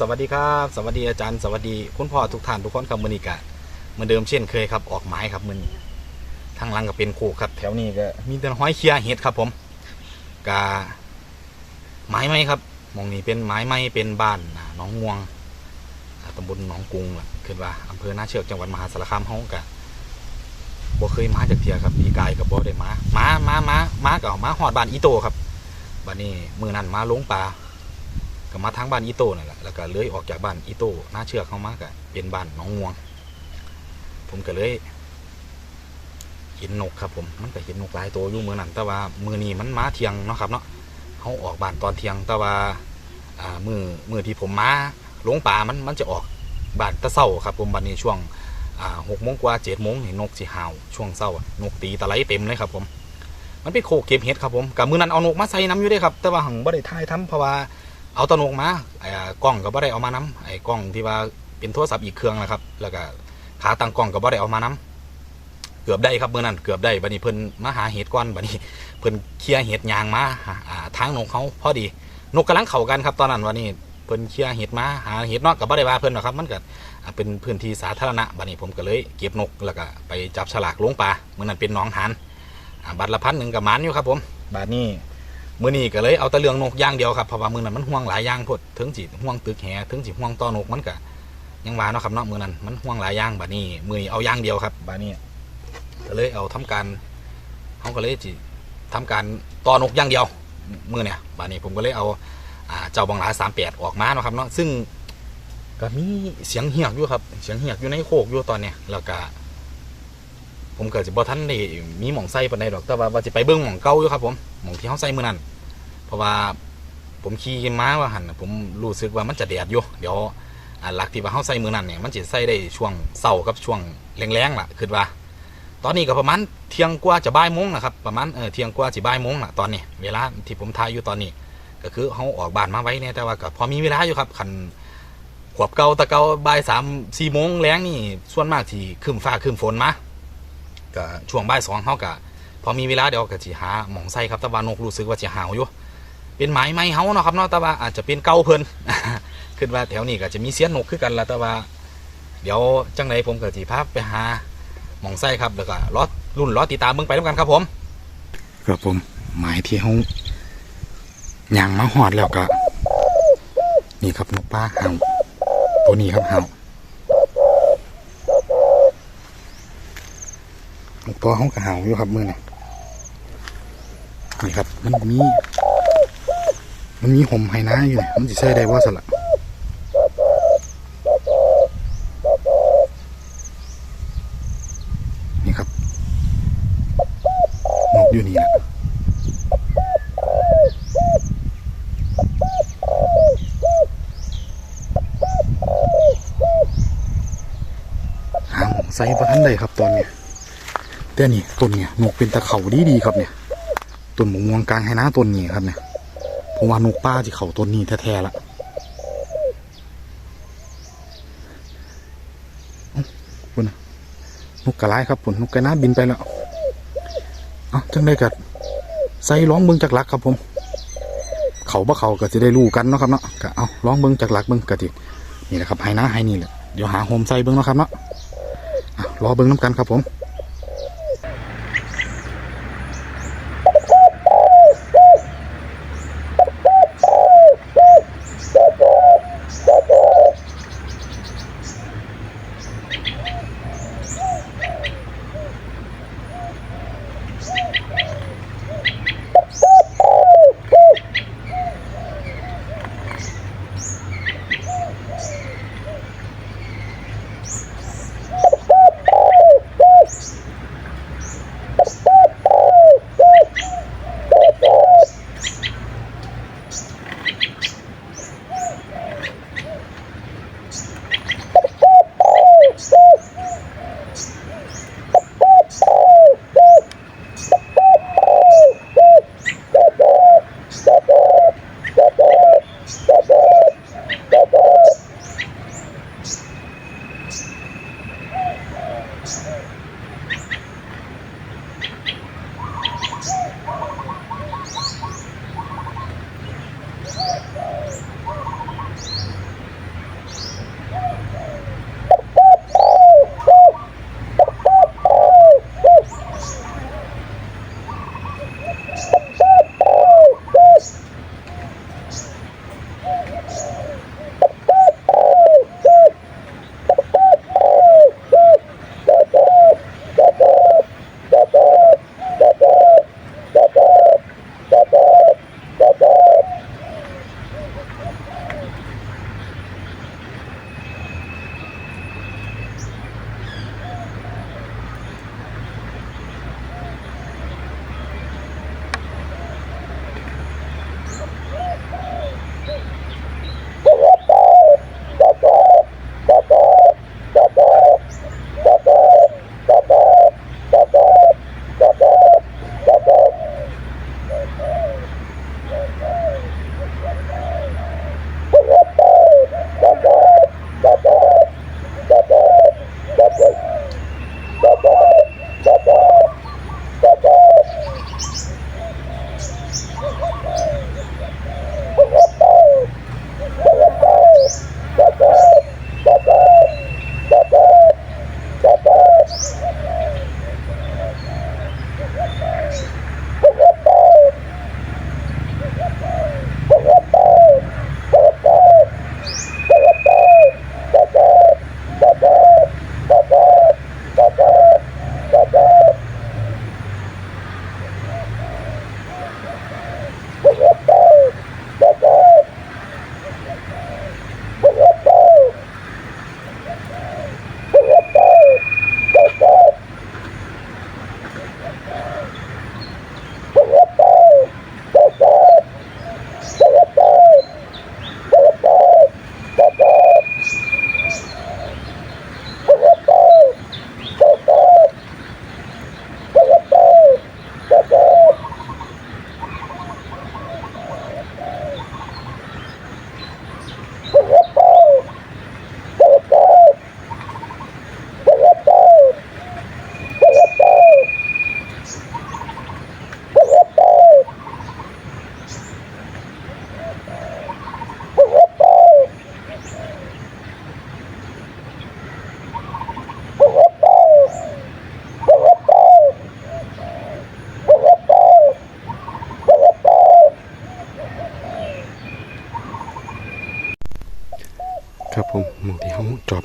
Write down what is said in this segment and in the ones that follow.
สวัสดีครับ สวัสดีอาจารย์ สวัสดีคุณพ่อทุกท่านทุกคนครับมือนี้กะเหมือนเดิมเช่นเคยครับ ออกไม้ครับมือนี้ทางหลังก็เป็นโคกครับ แถวนี้ก็มีแต่ห้อยเคียเห็ดครับ ผมกะไม้ไม้ครับมองนี้เป็นไม้ไม้เป็นบ้านน้องงวงตำบลหนองกุงล่ะขึ้นว่าอำเภอหน้าเชือกจังหวัดมหาสารคามเฮากะบ่เคยมาจากเทียครับปีกายกับบ่ได้มามามามามากับมาหอดบ้านอีโตครับบ้านนี้มือนั้นมาลงปลา ก็มาทางบ้านอีโต้นั่นแหละแล้วก็เลื้อยออกจากบ้านอีโต้หน้าเชือกเข้ามาก็เป็นบ้านหน้องงวง ผมก็เลยเห็นนกครับผมมันก็เห็นนกหลายตัวอยู่เมืองนั้นแต่ว่ามือนี้มันมาเทียงเนาะครับเนาะเขาออกบ้านตอนเทียงแต่ว่ามือมือที่ผมมาลงป่ามันมันจะออกบ้านตะเศร้าครับผมบันนี้ช่วงหกโมงกว่าเจ็ดโมงนี่นนกสิห่าวช่วงเศร้านกตีตะไลเต็มเลยครับผม มันเป็นโคกเก็บเห็ดครับผมกับมือนั้นเอานกมาใส่น้ำอยู่ด้วยครับ แต่ว่าหังบ่ได้ถ่ายทำเพราะว่า เอาตะนกมาไอ้กล้องก็บ่ได้เอามานํไอ้กล้องที่ว่าเป็นโทรศัพท์อีกเครื่องนะครับ แล้วก็ขาตั้งกล้องก็บ่ได้เอามานํเกือบได้ครับเมื่อนั้นเกือบได้บัดนี้เพิ่นมาหาเห็ดก่อนบัดนี้เพิ่นเคลียเห็ดยางมาอ่าทางนกเขาพอดี นกกำลังเข้ากันครับตอนนั้นวันนี้เพิ่นเคลียเห็ดมาหาเห็ดนอกก็บ่ได้ว่าเพิ่นหรอกครับ มันก็เป็นพื้นที่สาธารณะบัดนี้ผมก็เลยเก็บนกแล้วก็ไปจับฉลากลงปลาเมื่อนั้นเป็นหน้องหานอ่าบัตรละพันหนึ่งกับมันอยู่ครับผมบัดนี้ มื่อนี้ก็เลยเอาแต่เรื่องนกอย่างเดียวครับเพราะว่ามือนั้นมันห่วงหลายอย่างพดถึงสิห่วงตึกแหถึงสิห่วงต่อนกมันก็ยังว่าเนาะครับเนาะมือนั้นมันห่วงหลายอย่างบัดนี้มือนี้เอาอย่างเดียวครับบัดนี้ก็เลยเอาทำการเขาก็เลยจิทำการต่อนกอย่างเดียวมือเนี่ยบัดนี้ผมก็เลยเอาอ่าเจ้าบังหลาสามแปดออกมาเนาะครับเนาะซึ่งก็มีเสียงเหียกอยู่ครับ เสียงเหียกอยู่ในโคกอยู่ตอนเนี้ยแล้วก็ ผมเกิดจะบ่ทันได้มีหม่องไส้ปานใดดอกแต่ว่าว่าจะไปเบิ่งหม่องเก่าอยู่ครับผมหม่องที่เฮาใส่มื้อนั้นเพราะว่าผมขี่ม้าว่าหันผมรู้สึกว่ามันจะแดดอยู่เดี๋ยวหลักที่ว่าเฮาใส่มื้อนั้นเนี่ยมันจะใส่ได้ช่วงเช้ากับช่วงแรงๆล่ะคิดว่า ตอนนี้ก็ประมาณเที่ยงกว่าจะบ่ายโมงนะครับประมาณเออเที่ยงกว่าสิบ่ายโมงล่ะตอนนี้ เวลาที่ผมถ่ายอยู่ตอนนี้ ก็คือเฮาออกบ้านมาไว้เนี่ยแต่ว่าก็พอมีเวลาอยู่ครับคันขวบเก่าตะเก่าบ่ายสามสี่โมงแรงนี่ส่วนมากที่ครึ้มฟ้าครึ้มฝนมา ก็ช่วงบ่ายสองเขาก็พอมีเวลาเดี๋ยวก็สิหาหมองไส้ครับแต่ว่านกรู้สึกว่าจะหาวอยู่เป็นไม้ไม้เฮาเนาะครับเนาะแต่ว่าอาจจะเป็นเก่าเพิ่นคิดว่าแถวนี้ก็จะมีเสียนนกคือกันละแต่ว่า เดี๋ยวจังไรผมก็สิพาไปหาหมองไส้ครับแล้วก็รอรุ่นรอติดตามเบิ่งไปด้วยกันครับผมครับผมหมายที่เฮาย่างมาหอดแล้วก็นี่ครับนกป้าเฮาตัวนี้ครับเฮา ตัวห้องกระหาวอยู่ครับมือนี่นี่ครับ มันมีมันมีห่มไฮน้าอยู่นี่มันจะใช้ได้ว่าสละนี่ครับนกอยู่นี่แหละหาหมองใส่ประทันใดครับตอนนี้ย แต่นี่ต้นเนี่ยนกเป็นตะเขาดีดีครับเนี่ยต้นหมงม่วงกลางให้น้าต้นนี้ครับเนี่ยผมว่านกป้าที่เข่าต้นนี้แท้ๆละเอ้าคุณน่ะนกกระไรครับผมนกกระน้าบินไปแล้วเอ้าจังได้กัดใส่ร้องเบิ้งจากหลักครับผม เขาบ่เขาก็จะได้รู้กันเนาะครับเนาะก็เอาร้องเบิ้งจากหลักเบิ้งกระตินี่แหละครับให้น้าให้นี่แหละเดี๋ยวหาโฮมใส่เบิ้งเนาะครับเนาะอะรอเบิ้งน้ำกันครับผม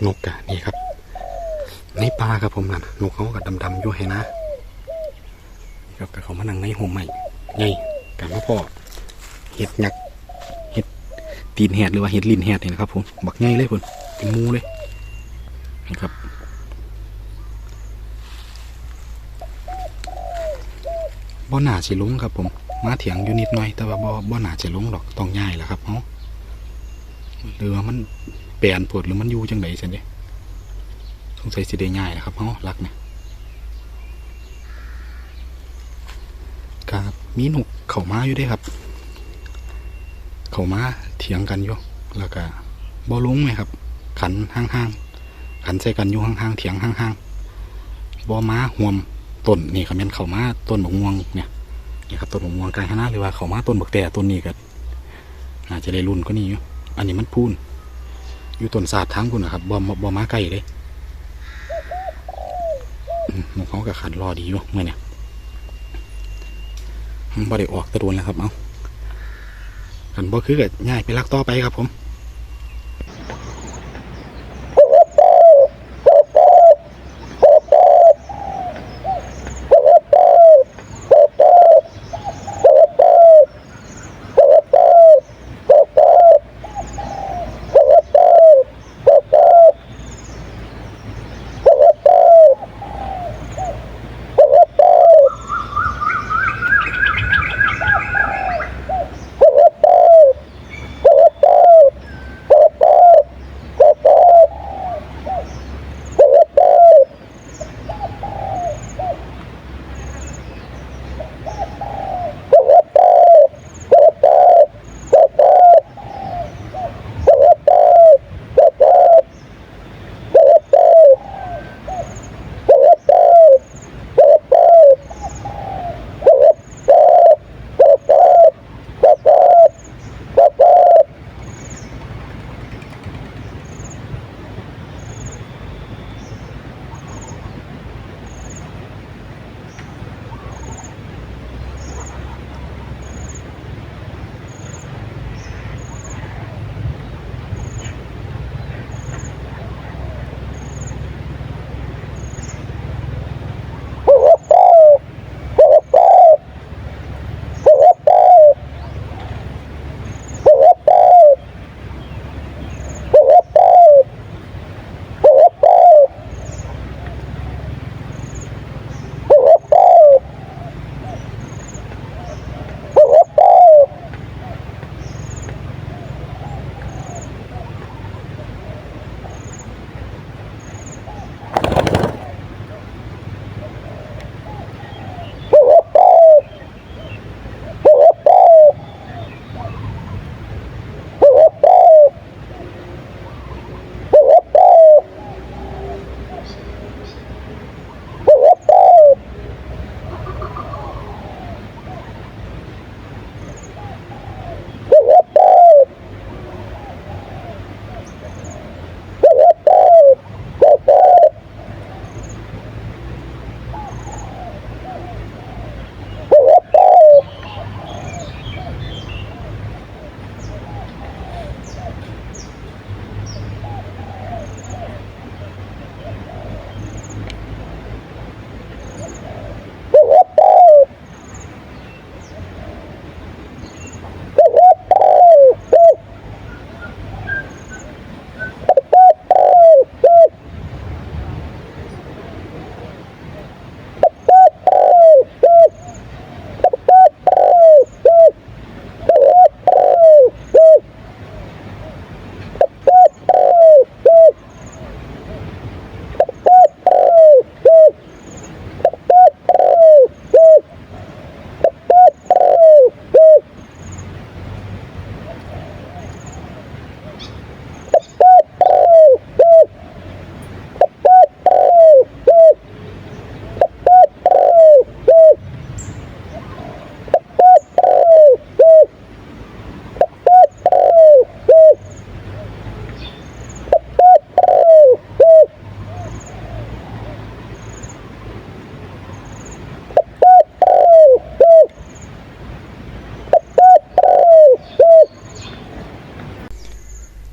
นกกะนี่ครับในป่าครับผมนั่นนกเขาก็ดำๆอยู่ให้นะนี่ครับกับเขามานั่งในห่มใหม่ไงกันมาพ่อเห็ดหยักเห็ดตีนแหดหรือว่าเห็ดลินแหดนี่นะครับผมบักไงเลยพุ่นเป็นมูเลยนี่ครับบ่หนาสิลงครับผมมาเถียงอยู่นิดหน่อย แต่ว่าบ่บ่หนาสิลงดอกต้องย้ายแหละครับเนาะหรือว่ามัน แปลนปวดหรือมันอยู่จังไดสันเด้สงสัยสิได้ง่ายนะครับเฮารักนี่ยครับมีหนุกเข้ามาอยู่ด้วยครับ เข้ามาเถียงกันอยู่แล้วก็บ่ลงไหมครับ ขันห่างๆขันใส่กันอยู่ห่างๆเถียงห่างๆบ่ม้าห่วมต้นนี่ครับแม่นเข้ามาต้นบกม่วงเนี่ยนี่ครับต้นบกม่วงกลางคณะหรือว่าเข้ามาต้นบกแต่ต้นนี้ก็อาจจะได้รุ่นก็นี่อยู่อันนี้มันพูน อยู่ต้นศาสตร์ทั้งคุณนะครับบ่บ่บ่มาใกล้เลยมหมูเขากับขันรอดีอยู่เมื่อเนี่ยบ่ได้ออกตะโดนแล้วครับเอาขันบ่คือกับง่ายไปลักต่อไปครับผม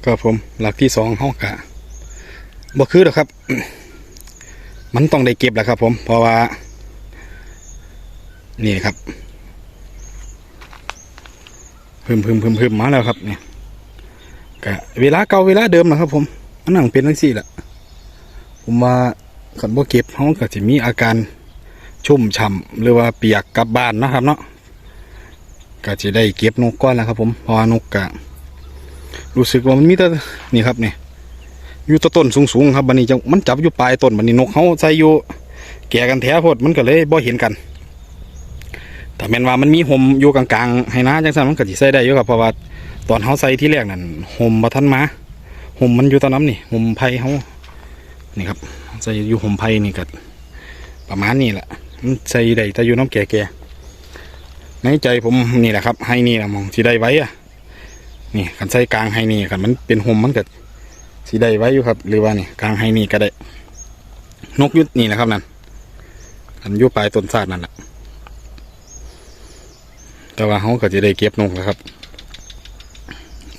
ครับผมหลักที่สองเฮากะบ่คือหรอกครับ มันต้องได้เก็บแหละครับ ผมเพราะว่า นี่ครับพึมพึมพึมพึมมาแล้วครับเนี่ยกะเวลาเก่าเวลาเดิมนะครับ ผมมันนั่งเป็นทั้งสี่แหละผมว่าขันบ่เก็บเขาก็จะมีอาการชุ่มฉ่ำหรือว่าเปียกกลับบ้านนะครับ เนาะก็จะได้เก็บนกก้อนแล้วครับ ผมเพราะนกกะ รู้สึกว่ามันมีแต่นี่ครับนี่อยู่ต้นสูงๆครับบันนี้จะมันจับอยู่ปลายต้นบันนี้นกเขาใส่อยู่แก่กันแท้พดมันก็เลยบ่เห็นกันแต่แม่นว่ามันมีห่มอยู่กลางๆให้นะจังซั่นมันก็สิใส่ได้อยู่ครับเพราะว่าตอนเฮาใส่ที่แรกนั่นห่มบ่ทันมาห่มมันอยู่ตอนนั้นนี่ห่มไผ่เฮานี่ครับใส่อยู่ห่มไผ่นี่ก็ประมาณนี้แหละมันใส่ได้แต่อยู่น้ำแก่ๆในใจผมนี่แหละครับ ให้นี่แหละมองสิได้ไว้อะ นี่คันใส่กลางไฮนี่คันมันเป็นห่มมันก็สีได้ไว้อยู่ครับ หรือว่านี่กลางไฮนี่ก็ได้ นกยุดนี่แหละครับนั่นอันยุปลายต้นซาดนั่นแหละแต่ว่าเขาก็จะได้เก็บนกแล้วครับ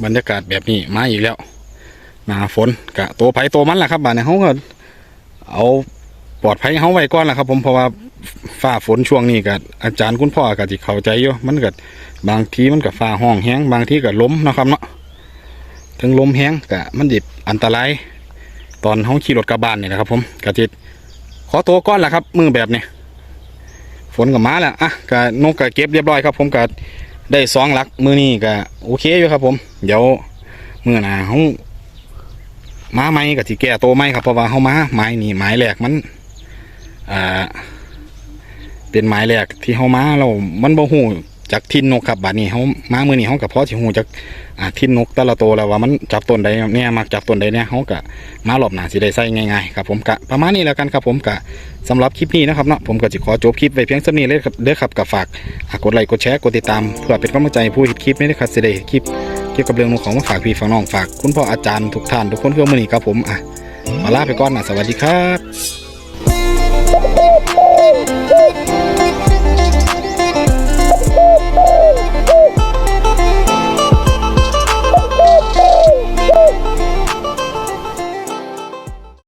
บรรยากาศแบบนี้มาอีกแล้ว หนาฝนกะตัวไผ่ตัวมันแหละครับบ้านนี้เขาก็เอา ปลอดภัยเขาไว้ก่อนแหละครับ ผมเพราะว่าฝ้าฝนช่วงนี้ก็อาจารย์คุณพ่อก็จะเข้าใจอยู่มันก็บางทีมันกับฟ้าห้องแห้งบางทีก็ล้มนะครับเนาะถึงล้มแห้งกะมันดิบอันตราย ตอนห้องขี่รถกลับบ้านนี่นะครับ ผมกะจิตขอตัวก้อนแหละครับ มือแบบนี้ฝนกับมาแล้วอะกะนกกะเก็บเรียบร้อยครับ ผมกะได้สองหลักมือนี้กะโอเคอยู่ครับ ผม เดี๋ยวมือหน้าเขามาไม้กะจิแก้ตัวไม้ครับเพราะว่าเขามาไม้นี่ไม้แหลกมัน อ่า เป็นไม้แรกที่เฮามาเรา มันบ่ฮู้จากทินนกครับบัดนี้เฮามามื้อนี้เฮาก็พอสิฮู้จากอ่าทินนกแต่ละตัวแล้วว่ามันจับต้นใดเนี่ยมักจับต้นใดเนี่ยเฮาก็มารอบหน้าสิได้ใส่ง่ายๆครับผมกะประมาณนี้แล้วกันครับผมกะสำหรับคลิปนี้นะครับเนาะผมก็สิขอจบคลิปไว้เพียงเท่านี้เลยครับเด้อครับก็ฝากกดไลค์กดแชร์กดติดตามเพื่อเป็นกำลังใจผู้เฮ็ดคลิปนี้นะครับสิได้คลิปเกี่ยวกับเรื่องนกของมาฝากพี่ฝากน้องฝากคุณพ่ออาจารย์ทุกท่านทุกคนคือมื้อนี้ครับผมอะขอลาไปก่อนนะสวัสดีครับ